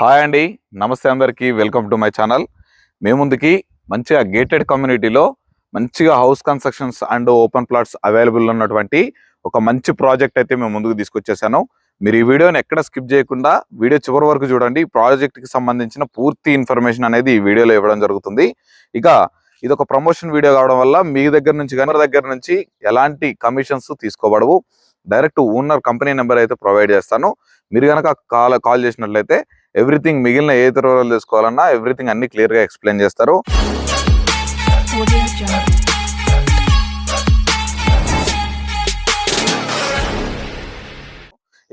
Hi అండి. నమస్తే అందరికీ. Welcome to my channel. మేము ముందుకి మంచిగా గేటెడ్ కమ్యూనిటీలో మంచిగా house constructions and open plots available ఉన్నటువంటి ఒక మంచి ప్రాజెక్ట్ అయితే మేము ముందుకు తీసుకొచ్చేసాను. మీరు ఈ వీడియోని ఎక్కడ స్కిప్ చేయకుండా వీడియో చివరి వరకు చూడండి. ప్రాజెక్ట్కి ప్రాజెక్ట్కి సంబంధించిన పూర్తి ఇన్ఫర్మేషన్ అనేది ఈ వీడియోలో ఇవ్వడం జరుగుతుంది. ఇక ఇది ఒక ప్రమోషన్ వీడియో కావడం వల్ల మీ దగ్గర నుంచి గనర్ దగ్గర నుంచి ఎలాంటి కమిషన్స్ తీసుకోబడవు. డైరెక్ట్ ఓనర్ కంపెనీ నెంబర్ అయితే ప్రొవైడ్ చేస్తాను. మీరు కనుక కాల్ కాల్ చేసినట్లయితే ఎవ్రీథింగ్ మిగిలిన ఏ ఇతరులు తీసుకోవాలన్నా ఎవ్రీథింగ్ అన్ని క్లియర్గా ఎక్స్ప్లెయిన్ చేస్తారు.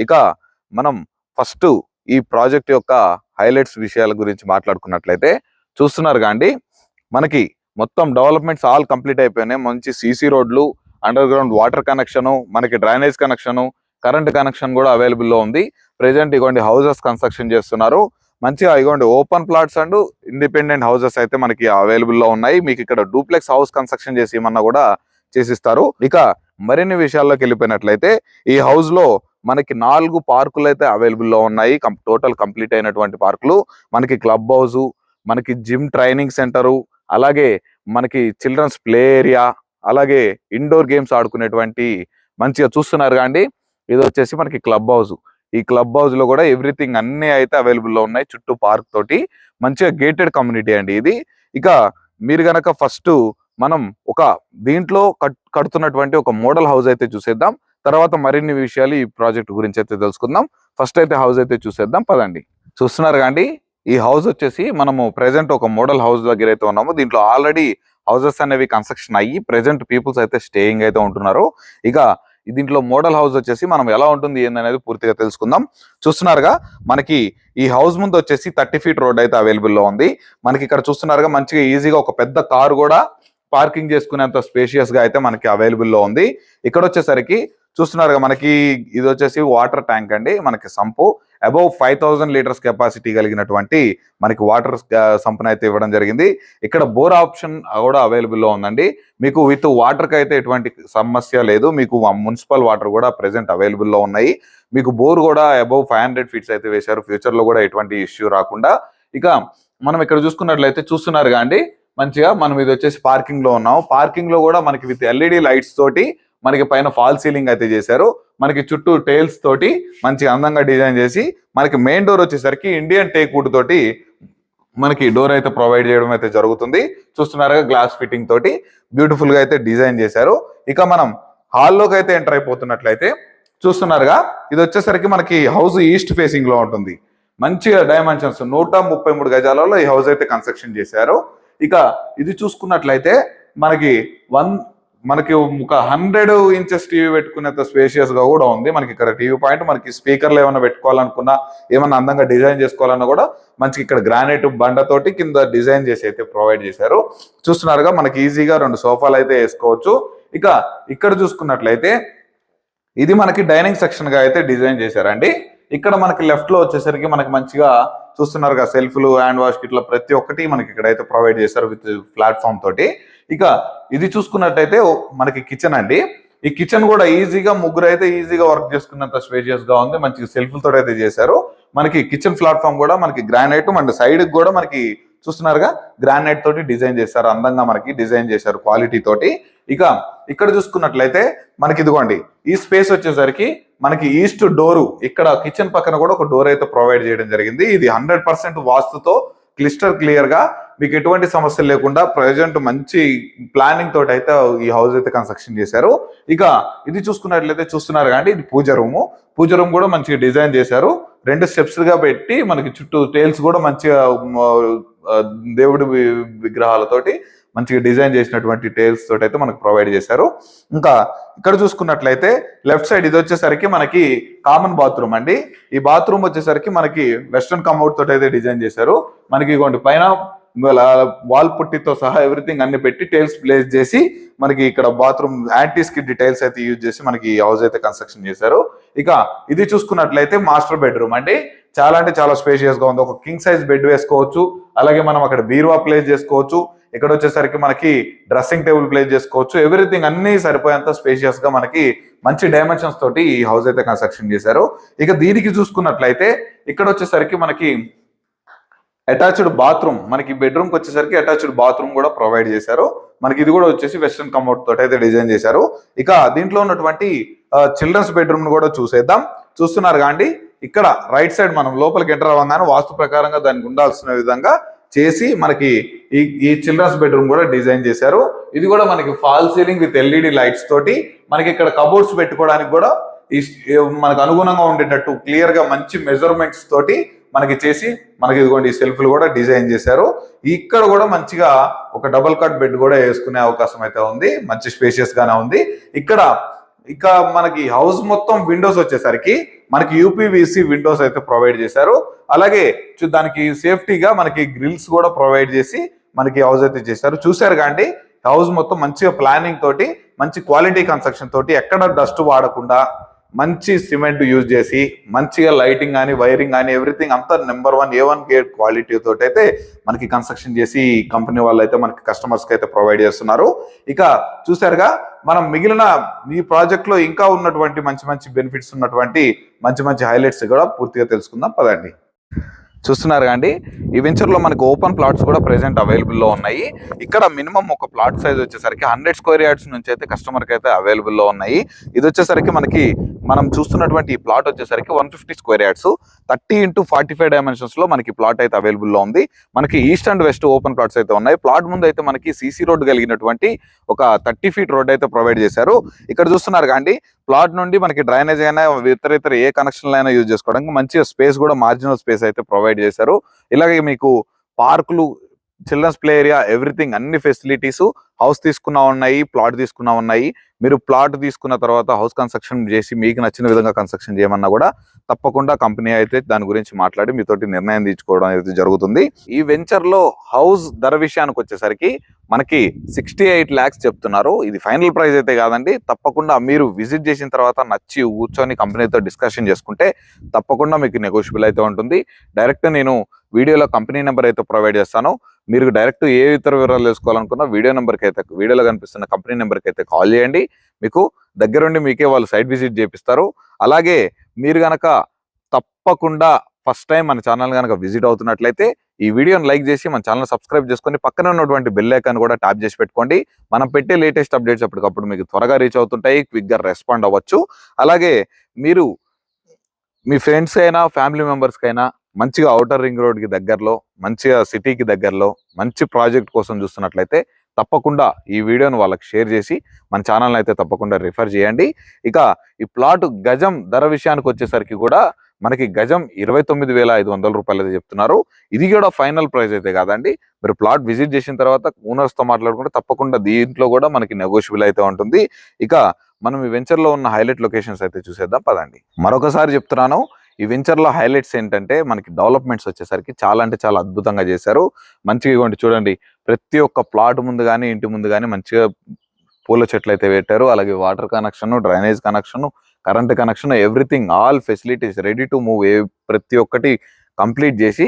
ఇక మనం ఫస్ట్ ఈ ప్రాజెక్ట్ యొక్క హైలైట్స్ విషయాల గురించి మాట్లాడుకున్నట్లయితే చూస్తున్నారు కాండి మనకి మొత్తం డెవలప్మెంట్స్ ఆల్ కంప్లీట్ అయిపోయినాయి. మంచి సీసీ రోడ్లు అండర్ గ్రౌండ్ వాటర్ కనెక్షన్ మనకి డ్రైనేజ్ కనెక్షను కరెంట్ కనెక్షన్ కూడా అవైలబుల్లో ఉంది. ప్రజెంట్ ఇగోండి హౌసెస్ కన్స్ట్రక్షన్ చేస్తున్నారు. మంచిగా ఇగోండి open plots and independent houses అయితే మనకి అవైలబుల్లో ఉన్నాయి. మీకు ఇక్కడ డూప్లెక్స్ హౌస్ కన్స్ట్రక్షన్ చేసి ఏమన్నా కూడా చేసిస్తారు. ఇక మరిన్ని విషయాల్లోకి వెళ్ళిపోయినట్లయితే ఈ హౌస్లో మనకి నాలుగు పార్కులు అయితే అవైలబుల్లో ఉన్నాయి టోటల్ కంప్లీట్ అయినటువంటి పార్కులు. మనకి క్లబ్ హౌస్ మనకి జిమ్ ట్రైనింగ్ సెంటరు అలాగే మనకి చిల్డ్రన్స్ ప్లే ఏరియా అలాగే ఇండోర్ గేమ్స్ ఆడుకునేటువంటి మంచిగా చూస్తున్నారు కానీ ఇది వచ్చేసి మనకి క్లబ్ హౌస్ ఈ క్లబ్ హౌస్లో కూడా ఎవ్రీథింగ్ అన్ని అయితే అవైలబుల్లో ఉన్నాయి. చుట్టూ పార్క్ తోటి మంచిగా గేటెడ్ కమ్యూనిటీ అండి ఇది. ఇక మీరు గనక ఫస్ట్ మనం ఒక దీంట్లో కట్- కడుతున్నటువంటి ఒక మోడల్ హౌస్ అయితే చూసేద్దాం. తర్వాత మరిన్ని విషయాలు ఈ ప్రాజెక్ట్ గురించి అయితే తెలుసుకుందాం. ఫస్ట్ అయితే హౌస్ అయితే చూసేద్దాం. పదండి. చూస్తున్నారు కాండి ఈ హౌస్ వచ్చేసి మనము ప్రెసెంట్ ఒక మోడల్ హౌస్ దగ్గర అయితే ఉన్నాము. దీంట్లో ఆల్రెడీ హౌసెస్ అనేవి కన్స్ట్రక్షన్ అయ్యి ప్రెసెంట్ పీపుల్స్ అయితే స్టేయింగ్ అయితే ఉంటున్నారు. ఇక దీంట్లో మోడల్ హౌస్ వచ్చేసి మనం ఎలా ఉంటుంది ఏందనేది పూర్తిగా తెలుసుకుందాం. చూస్తున్నారుగా మనకి ఈ హౌస్ ముందు వచ్చేసి థర్టీ ఫీట్ రోడ్ అయితే అవైలబుల్లో ఉంది. మనకి ఇక్కడ చూస్తున్నారుగా మంచిగా ఈజీగా ఒక పెద్ద కారు కూడా పార్కింగ్ చేసుకునేంత స్పేషియస్గా అయితే మనకి అవైలబుల్లో ఉంది. ఇక్కడ వచ్చేసరికి చూస్తున్నారు మనకి ఇది వచ్చేసి వాటర్ ట్యాంక్ అండి. మనకి sump. Above five thousand litres capacity కలిగినటువంటి మనకి వాటర్ సంపన అయితే ఇవ్వడం జరిగింది. ఇక్కడ బోర్ ఆప్షన్ కూడా అవైలబుల్లో ఉందండి. మీకు విత్ వాటర్కి అయితే ఎటువంటి సమస్య లేదు. మీకు మున్సిపల్ వాటర్ కూడా ప్రెసెంట్ అవైలబుల్లో ఉన్నాయి. మీకు బోర్ కూడా అబౌవ్ ఫైవ్ హండ్రెడ్ ఫీట్స్ అయితే వేశారు. ఫ్యూచర్లో కూడా ఎటువంటి ఇష్యూ రాకుండా. ఇక మనం ఇక్కడ చూసుకున్నట్లయితే చూస్తున్నారు అండి. మంచిగా మనం ఇది వచ్చేసి పార్కింగ్లో ఉన్నాం పార్కింగ్లో కూడా మనకి విత్ ఎల్ఈడి లైట్స్ తోటి మనకి పైన ఫాల్ సీలింగ్ అయితే చేశారు. మనకి చుట్టూ టైల్స్ తోటి మంచి అందంగా డిజైన్ చేసి మనకి మెయిన్ డోర్ వచ్చేసరికి ఇండియన్ టేక్ వుడ్ తోటి మనకి డోర్ అయితే ప్రొవైడ్ చేయడం అయితే జరుగుతుంది. చూస్తున్నారుగా గ్లాస్ ఫిట్టింగ్ తోటి బ్యూటిఫుల్గా అయితే డిజైన్ చేశారు. ఇక మనం హాల్లోకి అయితే ఎంటర్ అయిపోతున్నట్లయితే చూస్తున్నారుగా ఇది వచ్చేసరికి మనకి హౌస్ ఈస్ట్ ఫేసింగ్లో ఉంటుంది. మంచిగా డైమెన్షన్స్ నూట ముప్పై మూడు గజాలలో ఈ హౌస్ అయితే కన్స్ట్రక్షన్ చేశారు. ఇక ఇది చూసుకున్నట్లయితే మనకి వన్ మనకి ఒక హండ్రెడ్ ఇంచెస్ టీవీ పెట్టుకునేంత స్పేషియస్గా కూడా ఉంది. మనకి ఇక్కడ టీవీ పాయింట్ మనకి స్పీకర్లు ఏమైనా పెట్టుకోవాలనుకున్నా ఏమైనా అందంగా డిజైన్ చేసుకోవాలన్నా కూడా మంచి ఇక్కడ గ్రానైట్ బండతోటి కింద డిజైన్ చేసి అయితే ప్రొవైడ్ చేశారు. చూస్తున్నారుగా మనకి ఈజీగా రెండు సోఫాలు అయితే వేసుకోవచ్చు. ఇక ఇక్కడ చూసుకున్నట్లయితే ఇది మనకి డైనింగ్ సెక్షన్గా అయితే డిజైన్ చేశారండి. ఇక్కడ మనకి లెఫ్ట్లో వచ్చేసరికి మనకి మంచిగా చూస్తున్నారు కదా సెల్ఫ్లు హ్యాండ్ వాష్ ఇట్లా ప్రతి ఒక్కటి మనకి ఇక్కడ అయితే ప్రొవైడ్ చేశారు విత్ ప్లాట్ఫామ్ తోటి. ఇక ఇది చూసుకున్నట్టయితే మనకి కిచెన్ అండి. ఈ కిచెన్ కూడా ఈజీగా ముగ్గురు అయితే ఈజీగా వర్క్ చేసుకున్నంత స్పేషియస్గా ఉంది. మంచి సెల్ఫ్ అయితే చేశారు. మనకి కిచెన్ ప్లాట్ఫామ్ కూడా మనకి గ్రానైట్ అండ్ సైడ్ కూడా మనకి చూస్తున్నారుగా? గ్రానైట్ తోటి డిజైన్ చేశారు అందంగా మనకి డిజైన్ చేశారు క్వాలిటీ తోటి. ఇక ఇక్కడ చూసుకున్నట్లయితే మనకి ఇదిగోండి ఈ స్పేస్ వచ్చేసరికి మనకి ఈస్ట్ డోరు ఇక్కడ కిచెన్ పక్కన కూడా ఒక డోర్ అయితే ప్రొవైడ్ చేయడం జరిగింది. ఇది హండ్రెడ్ పర్సెంట్ వాస్తుతో క్లిస్టర్ క్లియర్గా మీకు ఎటువంటి సమస్య లేకుండా ప్రజెంట్ మంచి ప్లానింగ్ తోటి అయితే ఈ హౌస్ అయితే కన్స్ట్రక్షన్ చేశారు. ఇక ఇది చూసుకున్నట్లయితే చూస్తున్నారు కానీ ఇది పూజ రూము పూజ రూమ్ కూడా మంచిగా డిజైన్ చేశారు. రెండు స్టెప్స్గా పెట్టి మనకి చుట్టూ టైల్స్ కూడా మంచిగా దేవుడి విగ్రహాలతోటి మంచిగా డిజైన్ చేసినటువంటి టైల్స్ తోటి అయితే మనకు ప్రొవైడ్ చేశారు. ఇంకా ఇక్కడ చూసుకున్నట్లయితే లెఫ్ట్ సైడ్ ఇది వచ్చేసరికి మనకి కామన్ బాత్రూమ్ అండి. ఈ బాత్రూమ్ వచ్చేసరికి మనకి వెస్ట్రన్ కమౌట్ తోటి అయితే డిజైన్ చేశారు. మనకి ఇగోండి పైన వాల్ పుట్టితో సహా ఎవ్రీథింగ్ అన్ని పెట్టి టైల్స్ ప్లేస్ చేసి మనకి ఇక్కడ బాత్రూమ్ యాంటీ స్కిడ్ టైల్స్ అయితే యూజ్ చేసి మనకి హౌస్ అయితే కన్స్ట్రక్షన్ చేశారు. ఇక ఇది చూసుకున్నట్లయితే మాస్టర్ బెడ్రూమ్ అండి. చాలా అంటే చాలా స్పేషియస్గా ఉంది. ఒక కింగ్ సైజ్ బెడ్ వేసుకోవచ్చు. అలాగే మనం అక్కడ బీరువా ప్లేస్ చేసుకోవచ్చు. ఇక్కడ వచ్చేసరికి మనకి డ్రెస్సింగ్ టేబుల్ ప్లేస్ చేసుకోవచ్చు. ఎవ్రీథింగ్ అన్ని సరిపోయేంత స్పేషియస్గా మనకి మంచి డైమెన్షన్స్ తోటి ఈ హౌస్ అయితే కన్స్ట్రక్షన్ చేశారు. ఇక దీనికి చూసుకున్నట్లయితే ఇక్కడ వచ్చేసరికి మనకి అటాచ్డ్ బాత్రూమ్ మనకి బెడ్రూమ్కి వచ్చేసరికి అటాచ్డ్ బాత్రూమ్ కూడా ప్రొవైడ్ చేశారు. మనకి ఇది కూడా వచ్చేసి వెస్ట్రన్ కమౌట్ తోటి అయితే డిజైన్ చేశారు. ఇక దీంట్లో ఉన్నటువంటి చిల్డ్రన్స్ బెడ్రూమ్ను కూడా చూసేద్దాం. చూస్తున్నారు కాండి ఇక్కడ రైట్ సైడ్ మనం లోపలికి ఎంటర్ అవ్వగానే వాస్తు ప్రకారంగా దానికి ఉండాల్సిన విధంగా చేసి మనకి ఈ ఈ చిల్డ్రన్స్ బెడ్రూమ్ కూడా డిజైన్ చేశారు. ఇది కూడా మనకి fall ceiling with LED lights తోటి మనకి ఇక్కడ కబోర్డ్స్ పెట్టుకోవడానికి కూడా ఈ మనకు అనుగుణంగా ఉండేటట్టు క్లియర్గా మంచి మెజర్మెంట్స్ తోటి మనకి చేసి మనకి ఇదిగోండి సెల్ఫ్లు కూడా డిజైన్ చేశారు. ఇక్కడ కూడా మంచిగా ఒక డబుల్ కట్ బెడ్ కూడా వేసుకునే అవకాశం అయితే ఉంది. మంచి స్పేషియస్ గానే ఉంది. ఇక్కడ ఇక మనకి హౌస్ మొత్తం విండోస్ వచ్చేసరికి మనకి యూపీవీసీ విండోస్ అయితే ప్రొవైడ్ చేశారు. అలాగే దానికి సేఫ్టీగా మనకి గ్రిల్స్ కూడా ప్రొవైడ్ చేసి మనకి హౌస్ అయితే చేశారు. చూశారు కాండి హౌస్ మొత్తం మంచిగా ప్లానింగ్ తోటి మంచి క్వాలిటీ కన్స్ట్రక్షన్ తోటి ఎక్కడ డస్ట్ వాడకుండా మంచి సిమెంట్ యూజ్ చేసి మంచిగా లైటింగ్ కానీ వైరింగ్ కానీ ఎవ్రీథింగ్ అంతా number one A one grade quality తోటి అయితే మనకి కన్స్ట్రక్షన్ చేసి కంపెనీ వాళ్ళు అయితే మనకి కస్టమర్స్కి అయితే ప్రొవైడ్ చేస్తున్నారు. ఇక చూసారుగా మనం మిగిలిన ఈ ప్రాజెక్ట్లో ఇంకా ఉన్నటువంటి మంచి మంచి బెనిఫిట్స్ ఉన్నటువంటి మంచి మంచి హైలైట్స్ కూడా పూర్తిగా తెలుసుకుందాం. పదండి. చూస్తున్నారు కండి ఈ వెంచర్లో మనకి ఓపెన్ ప్లాట్స్ కూడా ప్రెసెంట్ అవైలబుల్లో ఉన్నాయి. ఇక్కడ మినిమం ఒక ప్లాట్ సైజ్ వచ్చేసరికి హండ్రెడ్ స్క్వేర్ యార్డ్స్ నుంచి అయితే కస్టమర్కి అయితే అవైలబుల్లో ఉన్నాయి. ఇది వచ్చేసరికి మనకి మనం చూస్తున్నటువంటి ఈ ప్లాట్ వచ్చేసరికి one fifty square yards thirty into forty five డైమెన్షన్స్లో మనకి ప్లాట్ అయితే అవైలబుల్లో ఉంది. మనకి east and west open plots అయితే ఉన్నాయి. ప్లాట్ ముందు అయితే మనకి సీసీ రోడ్ కలిగినటువంటి ఒక థర్టీ ఫీట్ రోడ్ అయితే ప్రొవైడ్ చేశారు. ఇక్కడ చూస్తున్నారు కాండి ప్లాట్ నుండి మనకి డ్రైనేజ్ అయినా ఇతర ఇతర ఏ కనెక్షన్లు అయినా యూజ్ చేసుకోవడానికి మంచిగా స్పేస్ కూడా మార్జినల్ స్పేస్ అయితే ప్రొవైడ్ చేశారు. ఇలాగే మీకు పార్కులు చిల్డ్రన్స్ ప్లే ఏరియా ఎవ్రీథింగ్ అన్ని ఫెసిలిటీస్ హౌస్ తీసుకున్నా ఉన్నాయి ప్లాట్ తీసుకున్నా ఉన్నాయి. మీరు ప్లాట్ తీసుకున్న తర్వాత హౌస్ కన్స్ట్రక్షన్ చేసి మీకు నచ్చిన విధంగా కన్స్ట్రక్షన్ చేయమన్నా కూడా తప్పకుండా కంపెనీ అయితే దాని గురించి మాట్లాడి మీతోటి నిర్ణయం తీసుకోవడం అయితే జరుగుతుంది. ఈ వెంచర్లో హౌస్ ధర విషయానికి వచ్చేసరికి మనకి సిక్స్టీ ఎయిట్ ల్యాక్స్ చెప్తున్నారు. ఇది ఫైనల్ ప్రైస్ అయితే కాదండి. తప్పకుండా మీరు విజిట్ చేసిన తర్వాత నచ్చి కూర్చొని కంపెనీతో డిస్కషన్ చేసుకుంటే తప్పకుండా మీకు నెగోషియబుల్ అయితే ఉంటుంది. డైరెక్ట్ నేను వీడియోలో కంపెనీ నెంబర్ అయితే ప్రొవైడ్ చేస్తాను. మీరు డైరెక్ట్ ఏ ఇతర వివరాలు తెలుసుకోవాలనుకున్నా వీడియో నెంబర్కి అయితే వీడియోలో కనిపిస్తున్న కంపెనీ నెంబర్కి అయితే కాల్ చేయండి. మీకు దగ్గరుండి మీకే వాళ్ళు సైట్ విజిట్ చేపిస్తారు. అలాగే మీరు గనక తప్పకుండా ఫస్ట్ టైం మన ఛానల్ కనుక విజిట్ అవుతున్నట్లయితే ఈ వీడియోని లైక్ చేసి మన ఛానల్ సబ్స్క్రైబ్ చేసుకొని పక్కన ఉన్నటువంటి బెల్ ఐకాన్ కూడా ట్యాప్ చేసి పెట్టుకోండి. మనం పెట్టే లేటెస్ట్ అప్డేట్స్ అప్పటికప్పుడు మీకు త్వరగా రీచ్ అవుతుంటాయి క్విక్గా రెస్పాండ్ అవ్వచ్చు. అలాగే మీరు మీ ఫ్రెండ్స్ అయినా ఫ్యామిలీ మెంబర్స్కి అయినా మంచిగా ఔటర్ రింగ్ రోడ్కి దగ్గరలో మంచిగా సిటీకి దగ్గరలో మంచి ప్రాజెక్ట్ కోసం చూస్తున్నట్లయితే తప్పకుండా ఈ వీడియోను వాళ్ళకి షేర్ చేసి మన ఛానల్ అయితే తప్పకుండా రిఫర్ చేయండి. ఇక ఈ ప్లాట్ గజం ధర విషయానికి వచ్చేసరికి కూడా మనకి గజం ఇరవై తొమ్మిది వేల ఐదు వందల రూపాయలు అయితే చెప్తున్నారు. ఇది కూడా ఫైనల్ ప్రైస్ అయితే కాదండి. మీరు ప్లాట్ విజిట్ చేసిన తర్వాత ఓనర్స్తో మాట్లాడుకుంటే తప్పకుండా దీంట్లో కూడా మనకి నెగోషియబుల్ అయితే ఉంటుంది. ఇక మనం ఈ వెంచర్లో ఉన్న హైలైట్ లొకేషన్స్ అయితే చూసేద్దాం పదండి. మరొకసారి చెప్తున్నాను ఈ వెంచర్లో హైలైట్స్ ఏంటంటే మనకి డెవలప్మెంట్స్ వచ్చేసరికి చాలా అంటే చాలా అద్భుతంగా చేశారు. మంచిగా ఇవ్వండి చూడండి ప్రతి ఒక్క ప్లాట్ ముందు కానీ ఇంటి ముందు కానీ మంచిగా పూల చెట్లు అయితే పెట్టారు. అలాగే water connection drainage connection current connection everything all facilities ready to move ఏ ప్రతి ఒక్కటి కంప్లీట్ చేసి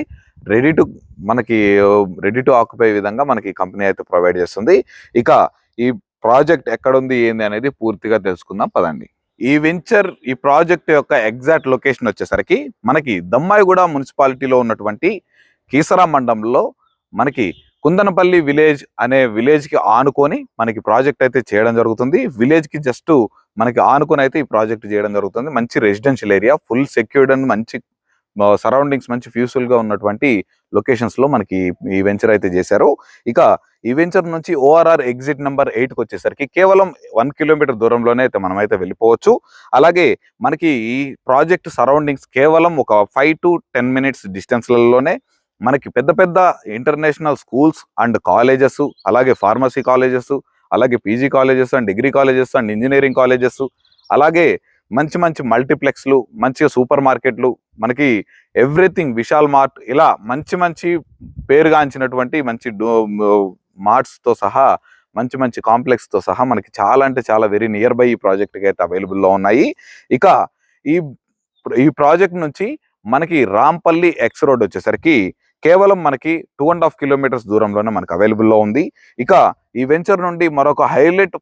రెడీ టు మనకి రెడీ టు ఆక్యుపై విధంగా మనకి కంపెనీ అయితే ప్రొవైడ్ చేస్తుంది. ఇక ఈ ప్రాజెక్ట్ ఎక్కడుంది ఏంది అనేది పూర్తిగా తెలుసుకుందాం. పదండి. ఈ వెంచర్ ఈ ప్రాజెక్ట్ యొక్క ఎగ్జాక్ట్ లొకేషన్ వచ్చేసరికి మనకి దమ్మాయిగూడ మున్సిపాలిటీలో ఉన్నటువంటి కీసరా మండలంలో మనకి కుందనపల్లి విలేజ్ అనే విలేజ్కి ఆనుకొని మనకి ప్రాజెక్ట్ అయితే చేయడం జరుగుతుంది. విలేజ్కి జస్ట్ మనకి ఆనుకొని అయితే ఈ ప్రాజెక్ట్ చేయడం జరుగుతుంది. మంచి residential area full secured and మంచి సరౌండింగ్స్ మంచి ఫ్యూస్ఫుల్గా ఉన్నటువంటి లొకేషన్స్లో మనకి ఈ వెంచర్ అయితే చేశారు. ఇక ఈ వెంచర్ నుంచి ఓఆర్ఆర్ ఎగ్జిట్ నెంబర్ ఎయిట్కి వచ్చేసరికి కేవలం వన్ కిలోమీటర్ దూరంలోనే అయితే మనం అయితే వెళ్ళిపోవచ్చు. అలాగే మనకి ఈ ప్రాజెక్ట్ సరౌండింగ్స్ కేవలం ఒక ఫైవ్ టు టెన్ మినిట్స్ డిస్టెన్స్లలోనే మనకి పెద్ద పెద్ద ఇంటర్నేషనల్ స్కూల్స్ అండ్ కాలేజెస్ అలాగే ఫార్మసీ కాలేజెస్ అలాగే PG colleges and degree colleges and engineering colleges అలాగే మంచి మంచి మల్టీప్లెక్స్లు మంచిగా సూపర్ మార్కెట్లు మనకి ఎవ్రీథింగ్ విశాల్ మార్ట్ ఇలా మంచి మంచి పేరుగాంచినటువంటి మంచి మార్ట్స్తో సహా మంచి మంచి కాంప్లెక్స్తో సహా మనకి చాలా అంటే చాలా వెరీ నియర్ బై ఈ ప్రాజెక్ట్కి అయితే అవైలబుల్లో ఉన్నాయి. ఇక ఈ ఈ ప్రాజెక్ట్ నుంచి మనకి రాంపల్లి ఎక్స్ రోడ్ వచ్చేసరికి కేవలం మనకి టూ అండ్ హాఫ్ కిలోమీటర్స్ దూరంలోనే మనకి అవైలబుల్లో ఉంది. ఇక ఈ వెంచర్ నుండి మరొక హైలైట్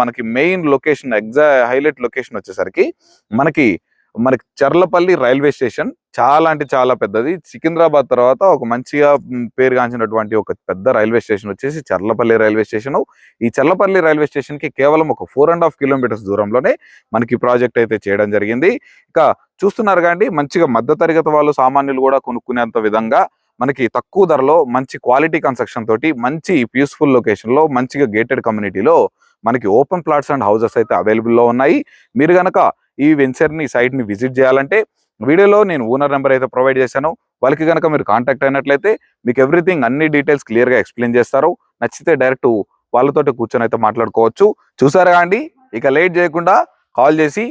మనకి మెయిన్ లొకేషన్ ఎగ్జా హైలైట్ లొకేషన్ వచ్చేసరికి మనకి మనకి చర్లపల్లి రైల్వే స్టేషన్ చాలా అంటే చాలా పెద్దది. సికింద్రాబాద్ తర్వాత ఒక మంచిగా పేరుగాంచినటువంటి ఒక పెద్ద రైల్వే స్టేషన్ వచ్చేసి చర్లపల్లి రైల్వే స్టేషన్ ఈ చర్లపల్లి రైల్వే స్టేషన్కి కేవలం ఒక ఫోర్ అండ్ హాఫ్ కిలోమీటర్స్ దూరంలోనే మనకి ప్రాజెక్ట్ అయితే చేయడం జరిగింది. ఇక చూస్తున్నారు కానీ మంచిగా మధ్య తరగతి వాళ్ళు సామాన్యులు కూడా కొనుక్కునేంత విధంగా మనకి తక్కువ ధరలో మంచి క్వాలిటీ కన్స్ట్రక్షన్ తోటి మంచి పీస్ఫుల్ లొకేషన్లో మంచిగా గేటెడ్ కమ్యూనిటీలో మనకి ఓపెన్ ప్లాట్స్ అండ్ హౌసెస్ అయితే అవైలబుల్లో ఉన్నాయి. మీరు కనుక ఈ వెంచర్ని సైట్ని విజిట్ చేయాలంటే వీడియోలో నేను ఓనర్ నెంబర్ అయితే ప్రొవైడ్ చేశాను. వాళ్ళకి కనుక మీరు కాంటాక్ట్ అయినట్లయితే మీకు ఎవ్రీథింగ్ అన్ని డీటెయిల్స్ క్లియర్గా ఎక్స్ప్లెయిన్ చేస్తారు. నచ్చితే డైరెక్ట్ వాళ్ళతో కూర్చొని అయితే మాట్లాడుకోవచ్చు. చూసారా అండి? ఇక లేట్ చేయకుండా కాల్ చేసి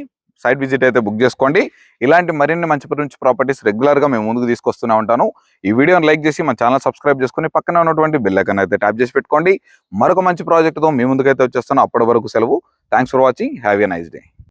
సైట్ విజిట్ అయితే బుక్ చేసుకోండి. ఇలాంటి మరిన్ని మంచి మంచి ప్రాపర్టీస్ రెగ్యులర్గా మేము ముందుకు తీసుకొస్తూనే ఉంటాను. ఈ వీడియోని లైక్ చేసి మన ఛానల్ సబ్స్క్రైబ్ చేసుకుని పక్కన ఉన్నటువంటి బెల్ ఐకాన్ అయితే ట్యాప్ చేసి పెట్టుకోండి. మరొక మంచి ప్రాజెక్ట్తో మీ ముందుకైతే వచ్చేస్తాను. అప్పటి వరకు సెలవు. Thanks for watching. Have a nice day.